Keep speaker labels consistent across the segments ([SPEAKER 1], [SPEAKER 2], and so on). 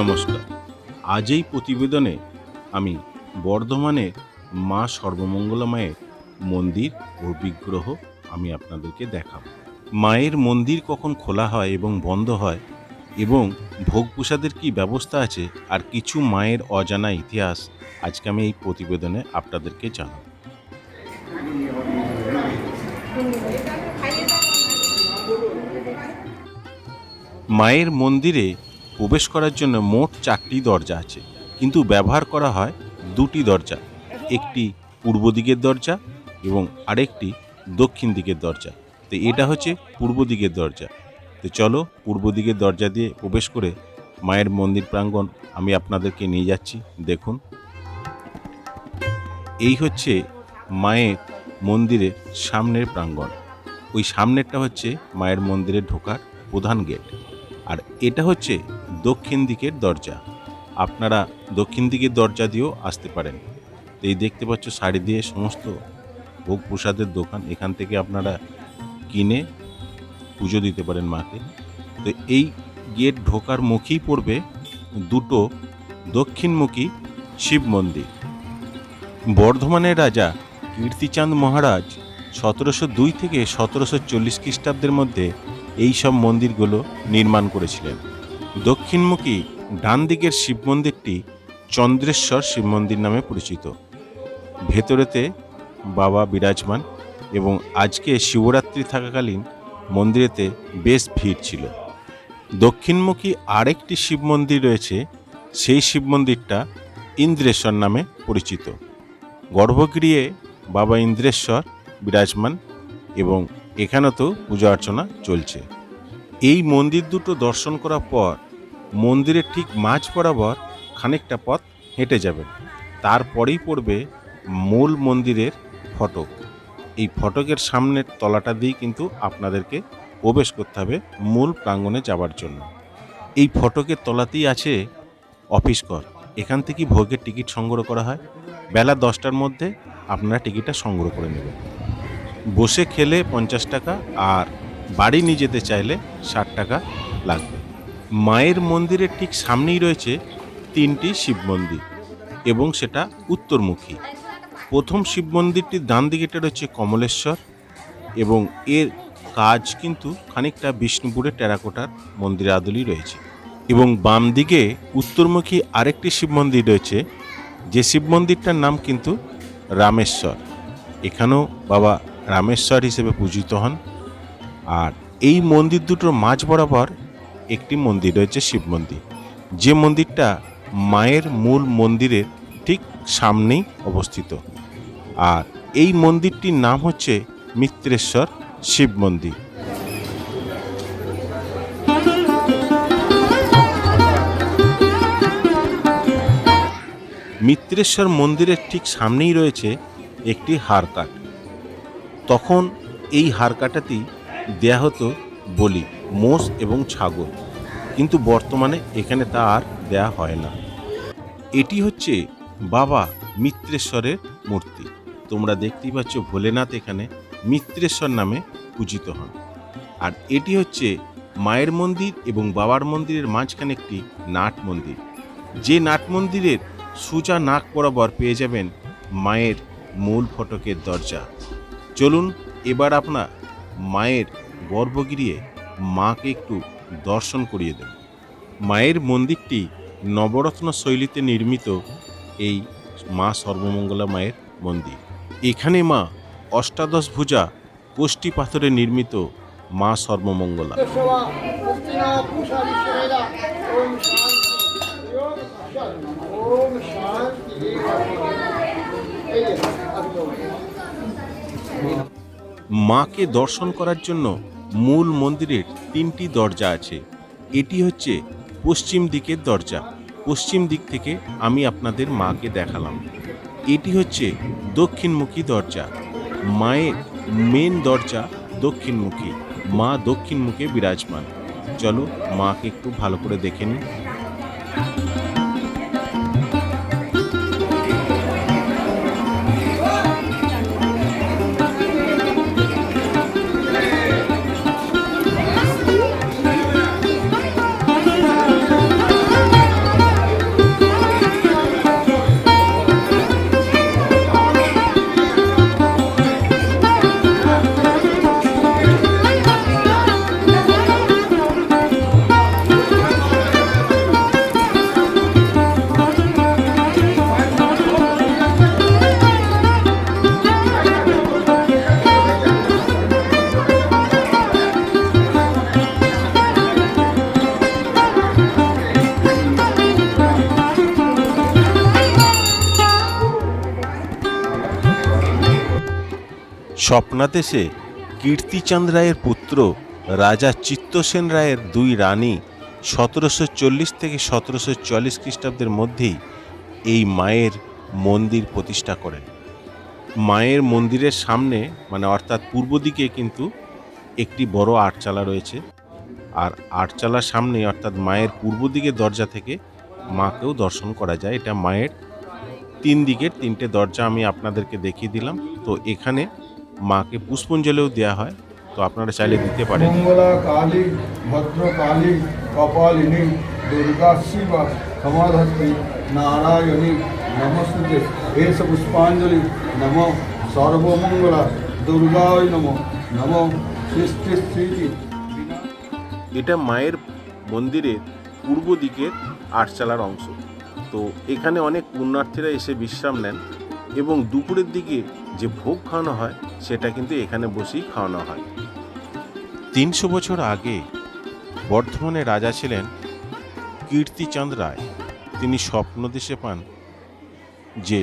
[SPEAKER 1] নমস্কার। আজ এই প্রতিবেদনে আমি বর্ধমানের মা সর্বমঙ্গলা মায়ের মন্দির ও বিগ্রহ আমি আপনাদেরকে দেখাবো। মায়ের মন্দির কখন খোলা হয় এবং বন্ধ হয় এবং ভোগ প্রসাদের কী ব্যবস্থা আছে আর কিছু মায়ের অজানা ইতিহাস আজকে আমি এই প্রতিবেদনে আপনাদেরকে জানাব। মায়ের মন্দিরে প্রবেশ করার জন্য মোট চারটি দরজা আছে। কিন্তু ব্যবহার করা হয় দুটি দরজা, একটি পূর্ব দিকের দরজা এবং আরেকটি দক্ষিণ দিকের দরজা। তো এটা হচ্ছে পূর্ব দিকের দরজা। তো চলো পূর্ব দিকের দরজা দিয়ে প্রবেশ করে মায়ের মন্দির প্রাঙ্গণ আমি আপনাদেরকে নিয়ে যাচ্ছি, দেখুন। এই হচ্ছে মায়ের মন্দিরের সামনের প্রাঙ্গণ। ওই সামনেরটা হচ্ছে মায়ের মন্দিরে ঢোকার প্রধান গেট। আর এটা হচ্ছে দক্ষিণ দিকের দরজা। আপনারা দক্ষিণ দিকের দরজা দিয়েও আসতে পারেন। এই দেখতে পাচ্ছ শাড়ি দিয়ে সমস্ত ভোগ প্রসাদের দোকান। এখান থেকে আপনারা কিনে পুজো দিতে পারেন মাকে। তো এই গেট ঢোকার মুখেই পড়বে দুটো দক্ষিণমুখী শিব মন্দির। বর্ধমানের রাজা কীর্তিচাঁদ মহারাজ সতেরোশো দুই থেকে সতেরোশো চল্লিশ খ্রিস্টাব্দের মধ্যে এই সব মন্দিরগুলো নির্মাণ করেছিলেন। দক্ষিণমুখী ডান দিকের শিব মন্দিরটি চন্দ্রেশ্বর শিব মন্দির নামে পরিচিত। ভেতরেতে বাবা বিরাজমান এবং আজকে শিবরাত্রি থাকাকালীন মন্দিরেতে বেশ ভিড় ছিল। দক্ষিণমুখী আরেকটি শিব মন্দির রয়েছে, সেই শিব মন্দিরটা ইন্দ্রেশ্বর নামে পরিচিত। গর্ভগৃহে বাবা ইন্দ্রেশ্বর বিরাজমান এবং এখানে তো পূজা অর্চনা চলছে। এই মন্দির দুটো দর্শন করার পর মন্দিরের ঠিক মাঝ বরাবর খানিকটা পথ হেঁটে যাবেন। তারপরেই পড়বে মূল মন্দিরের ফটক। এই ফটকের সামনের তলাটা দিয়েই কিন্তু আপনাদেরকে প্রবেশ করতে হবে মূল প্রাঙ্গণে যাওয়ার জন্য। এই ফটকের তলাতেই আছে অফিস কর এখান থেকে ভোগের টিকিট সংগ্রহ করা হয়। বেলা দশটার মধ্যে আপনারা টিকিটটা সংগ্রহ করে নেবেন। বসে খেলে পঞ্চাশ টাকা আর বাড়ি নিয়ে যেতে চাইলে ষাট টাকা লাগবে। মায়ের মন্দিরের ঠিক সামনেই রয়েছে তিনটি শিব মন্দির এবং সেটা উত্তরমুখী। প্রথম শিব মন্দিরটির ডান দিকেটা রয়েছে কমলেশ্বর এবং এর কাজ কিন্তু খানিকটা বিষ্ণুপুরের টেরাকোটার মন্দির আদলই রয়েছে। এবং বাম দিকে উত্তরমুখী আরেকটি শিব মন্দির রয়েছে, যে শিব মন্দিরটার নাম কিন্তু রামেশ্বর। এখানেও বাবা রামেশ্বর হিসেবে পূজিত হন। আর এই মন্দির দুটোর মাঝ বরাবর একটি মন্দির রয়েছে শিব মন্দির। যে মন্দিরটা মায়ের মূল মন্দিরের ঠিক সামনেই অবস্থিত। আর এই মন্দিরটির নাম হচ্ছে মিত্রেশ্বর শিব মন্দির। মিত্রেশ্বর মন্দিরের ঠিক সামনেই রয়েছে একটি হারকাট তখন এই হারকাটাতেই দেয়া হতো বলি। মোষ এবং ছাগল। কিন্তু বর্তমানে এখানে তা আর দেয়া হয় না। এটি হচ্ছে বাবা মিত্রেশ্বরের মূর্তি। তোমরা দেখতেই পাচ্ছ ভোলেনাথ এখানে মিত্রেশ্বর নামে পূজিত হন। আর এটি হচ্ছে মায়ের মন্দির এবং বাবার মন্দিরের মাঝখানে একটি নাট মন্দির। যে নাট মন্দিরের সোজা নাক বরাবর পেয়ে যাবেন মায়ের মূল ফটকের দরজা। চলুন এবার আপনার মায়ের গর্ভগৃহে মাকে একটু দর্শন করিয়ে দেব মায়ের মন্দিরটি নবরত্ন শৈলীতে নির্মিত এই মা সর্বমঙ্গলা মায়ের মন্দির এখানে মা অষ্টাদশ ভুজা কোষ্ঠী পাথরে নির্মিত মা সর্বমঙ্গলা। মাকে দর্শন করার জন্য মূল মন্দিরের তিনটি দরজা আছে। এটি হচ্ছে পশ্চিম দিকের দরজা। পশ্চিম দিক থেকে আমি আপনাদের মাকে দেখালাম। এটি হচ্ছে দক্ষিণমুখী দরজা। মায়ের মেন দরজা দক্ষিণমুখী। মা দক্ষিণ মুখে বিরাজমান। চলো মাকে একটু ভালো করে দেখে নিই। স্বপ্নাদেশে কীর্তিচাঁদ রায়ের পুত্র রাজা চিত্তসেন রায়ের দুই রানী সতেরোশো চল্লিশ থেকে সতেরোশো চল্লিশ খ্রিস্টাব্দের মধ্যেই এই মায়ের মন্দির প্রতিষ্ঠা করেন। মায়ের মন্দিরের সামনে মানে অর্থাৎ পূর্ব দিকে কিন্তু একটি বড় আটচালা রয়েছে। আর আটচালার সামনে, অর্থাৎ মায়ের পূর্ব দিকে দরজা থেকে মাকেও দর্শন করা যায়। এটা মায়ের তিন দিকের তিনটে দরজা আমি আপনাদেরকে দেখিয়ে দিলাম। তো এখানে মাকে পুষ্পাঞ্জলিও দেওয়া হয় তো আপনারা চাইলে দিতে পারেন।
[SPEAKER 2] মঙ্গলা কালী ভদ্রকালী কপালিনী দুর্গা শিবা সমাধত্রী নারায়ণী নমস্তুতে এস পুষ্পাঞ্জলি নম সর্বমঙ্গলা দুর্গায় নম নম সৃষ্টি স্মৃতি।
[SPEAKER 1] এটা মায়ের মন্দিরের পূর্ব দিকের আটচালার অংশ। তো এখানে অনেক পুণ্যার্থীরা এসে বিশ্রাম নেন এবং দুপুরের দিকে যে ভোগ খাওয়ানো হয়, সেটা কিন্তু এখানে বসেই খাওয়ানো হয়। তিনশো বছর আগে বর্ধমানে রাজা ছিলেন কীর্তিচাঁদ রায়। তিনি স্বপ্ন দেশে পান যে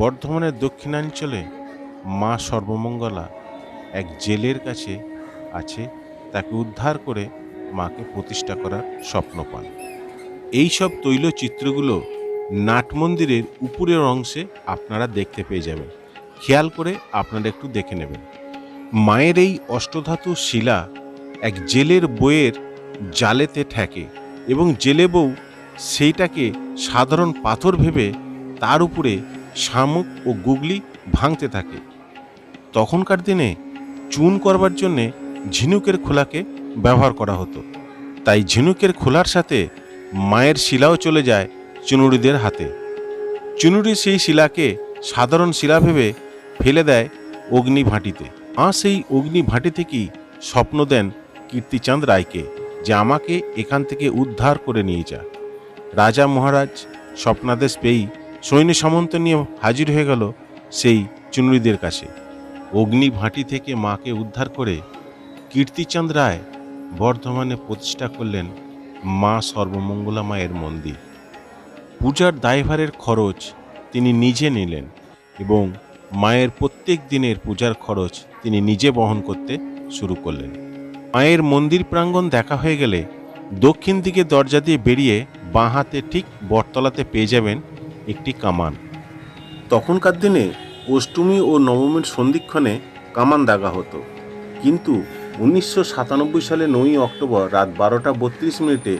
[SPEAKER 1] বর্ধমানের দক্ষিণাঞ্চলে মা সর্বমঙ্গলা এক জেলের কাছে আছে, তাকে উদ্ধার করে মাকে প্রতিষ্ঠা করার স্বপ্ন পান। এই সব তৈলচিত্রগুলো নাট মন্দিরের উপরের অংশে আপনারা দেখতে পেয়ে যাবেন। খেয়াল করে আপনারা একটু দেখে নেবেন। মায়ের এই অষ্টধাতু শিলা এক জেলের বইয়ের জালেতে ঠেকে এবং জেলে বউ সেইটাকে সাধারণ পাথর ভেবে তার উপরে শামুক ও গুগলি ভাঙতে থাকে। তখনকার দিনে চুন করবার জন্যে ঝিনুকের খোলাকে ব্যবহার করা হতো। তাই ঝিনুকের খোলার সাথে মায়ের শিলাও চলে যায় চুনুরিদের হাতে। চুনুরি সেই শিলাকে সাধারণ শিলা ভেবে ফেলে দেয় অগ্নি ভাঁটিতে আর সেই অগ্নি ভাঁটি থেকেই স্বপ্ন দেন কীর্তিচাঁদ রায়কে যে আমাকে এখান থেকে উদ্ধার করে নিয়ে যা রাজা মহারাজ স্বপ্নাদেশ পেয়েই সৈন্য সামন্ত নিয়ে হাজির হয়ে গেল সেই চুনুরিদের কাছে। অগ্নি ভাঁটি থেকে মাকে উদ্ধার করে কীর্তিচাঁদ রায় বর্ধমানে প্রতিষ্ঠা করলেন মা সর্বমঙ্গলা মায়ের মন্দির। পূজার দায়ভারের খরচ তিনি নিজে নিলেন এবং মায়ের প্রত্যেক দিনের পূজার খরচ তিনি নিজে বহন করতে শুরু করলেন। মায়ের মন্দির প্রাঙ্গণ দেখা হয়ে গেলে দক্ষিণ দিকে দরজা দিয়ে বেরিয়ে বাঁ হাতে ঠিক বটতলাতে পেয়ে যাবেন একটি কামান। তখনকার দিনে অষ্টমী ও নবমীর সন্ধিক্ষণে কামান দাগা হতো। কিন্তু উনিশশো সাতানব্বই সালে নয়ই অক্টোবর রাত বারোটা বত্রিশ মিনিটে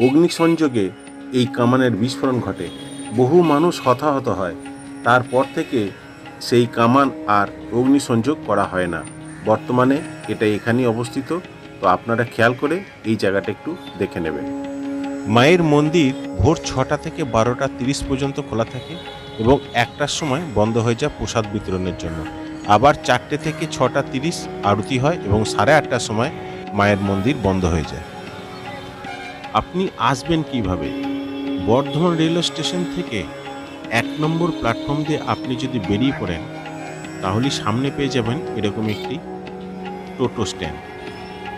[SPEAKER 1] অগ্নিসংযোগে এই কামানের বিস্ফোরণ ঘটে। বহু মানুষ হতাহত হয়। তারপর থেকে সেই কামান আর অগ্নিসংযোগ করা হয় না। বর্তমানে এটা এখানেই অবস্থিত, তো আপনারা খেয়াল করে এই জায়গাটা একটু দেখে নেবেন। মায়ের মন্দির ভোর ছটা থেকে বারোটা তিরিশ পর্যন্ত খোলা থাকে এবং একটার সময় বন্ধ হয়ে যায় প্রসাদ বিতরণের জন্য। আবার চারটে থেকে ছটা তিরিশ আরতি হয় এবং সাড়ে আটটার সময় মায়ের মন্দির বন্ধ হয়ে যায়। আপনি আসবেন কীভাবে? বর্ধমান রেলওয়ে স্টেশন থেকে এক নম্বর প্ল্যাটফর্ম দিয়ে আপনি যদি বেরিয়ে পড়েন, তাহলে সামনে পেয়ে যাবেন এরকম একটি টোটো স্ট্যান্ড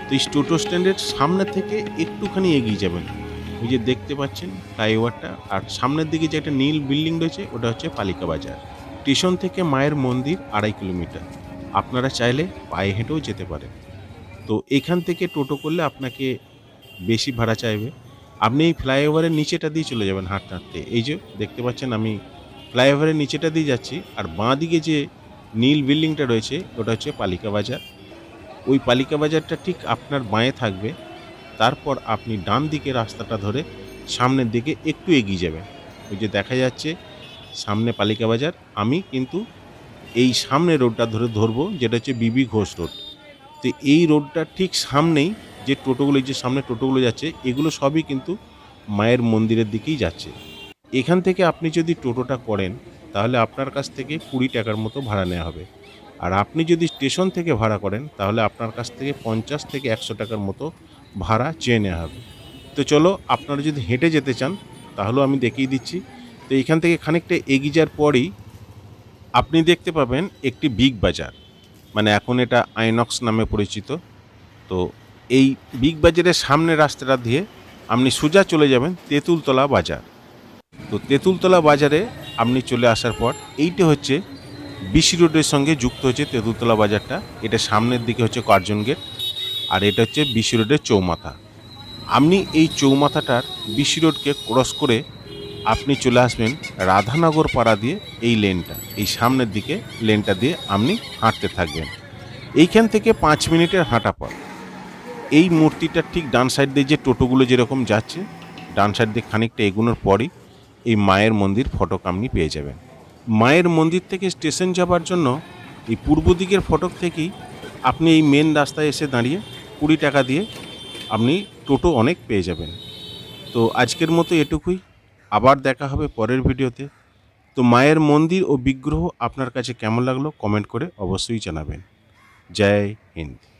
[SPEAKER 1] তো এই টোটো স্ট্যান্ডের সামনে থেকে একটুখানি এগিয়ে যাবেন। ওই যে দেখতে পাচ্ছেন ফ্লাইওভারটা, আর সামনের দিকে যে একটা নীল বিল্ডিং রয়েছে, ওটা হচ্ছে পালিকা বাজার। স্টেশন থেকে মায়ের মন্দির আড়াই কিলোমিটার। আপনারা চাইলে পায়ে হেঁটেও যেতে পারেন। তো এখান থেকে টোটো করলে আপনাকে বেশি ভাড়া চাইবে। আপনি এই ফ্লাইওভারের নিচেটা দিয়ে চলে যাবেন হাঁটতে হাঁটতে। এই যে দেখতে পাচ্ছেন আমি ফ্লাইওভারের নিচেটা দিয়ে যাচ্ছি, আর বাঁ দিকে যে নীল বিল্ডিংটা রয়েছে, ওটা হচ্ছে পালিকা বাজার। ওই পালিকা বাজারটা ঠিক আপনার বাঁয়ে থাকবে, তারপর আপনি ডান দিকে রাস্তাটা ধরে সামনের দিকে একটু এগিয়ে যাবেন। ওই যে দেখা যাচ্ছে, সামনে পালিকা বাজার, আমি কিন্তু এই সামনে রোডটা ধরে ধরবো, যেটা হচ্ছে বিবি ঘোষ রোড। তো এই রোডটা ঠিক সামনেই যে টোটোগুলো যে সামনে টোটোগুলো যাচ্ছে, এগুলো সবই কিন্তু মায়ের মন্দিরের দিকেই যাচ্ছে। এখান থেকে আপনি যদি টোটোটা করেন, তাহলে আপনার কাছ থেকে কুড়ি টাকার মতো ভাড়া নেওয়া হবে। আর আপনি যদি স্টেশন থেকে ভাড়া করেন, তাহলে আপনার কাছ থেকে পঞ্চাশ থেকে একশো টাকার মতো ভাড়া চেয়ে নেওয়া হবে। তো চলো, আপনারা যদি হেঁটে যেতে চান, তাহলেও আমি দেখিয়ে দিচ্ছি। তো এখান থেকে খানিকটা এগিয়ে যাওয়ার পরেই আপনি দেখতে পাবেন একটি বিগ বাজার। মানে এখন এটা আইনক্স নামে পরিচিত। তো এই বিগ বাজারের সামনে রাস্তাটা দিয়ে আপনি সোজা চলে যাবেন তেঁতুলতলা বাজার। তো তেঁতুলতলা বাজারে আপনি চলে আসার পর এইটা হচ্ছে বিসি রোডের সঙ্গে যুক্ত হচ্ছে তেঁতুলতলা বাজারটা। এটা সামনের দিকে হচ্ছে কার্জন গেট আর এটা হচ্ছে বিসি রোডের চৌমাথা। আপনি এই চৌমাথাটার বিসি রোডকে ক্রস করে আপনি চলে আসবেন রাধানগর পাড়া দিয়ে এই লেনটা, এই সামনের দিকে লেনটা দিয়ে আপনি হাঁটতে থাকবেন। এইখান থেকে পাঁচ মিনিটের হাঁটা পথ। এই মূর্তিটার ঠিক ডান সাইড দিয়ে যে টোটোগুলো যেরকম যাচ্ছে, ডান সাইড দিয়ে খানিকটা এগুনোর পরই এই মায়ের মন্দির ফটক আপনি পেয়ে যাবেন। মায়ের মন্দির থেকে স্টেশন যাবার জন্য এই পূর্ব দিকের ফটক থেকেই আপনি এই মেন রাস্তায় এসে দাঁড়িয়ে কুড়ি টাকা দিয়ে আপনি টোটো অনেক পেয়ে যাবেন। তো আজকের মতো এটুকুই, আবার দেখা হবে পরের ভিডিওতে। তো মায়ের মন্দির ও বিগ্রহ আপনার কাছে কেমন লাগল কমেন্ট করে অবশ্যই জানাবেন। জয় হিন্দ।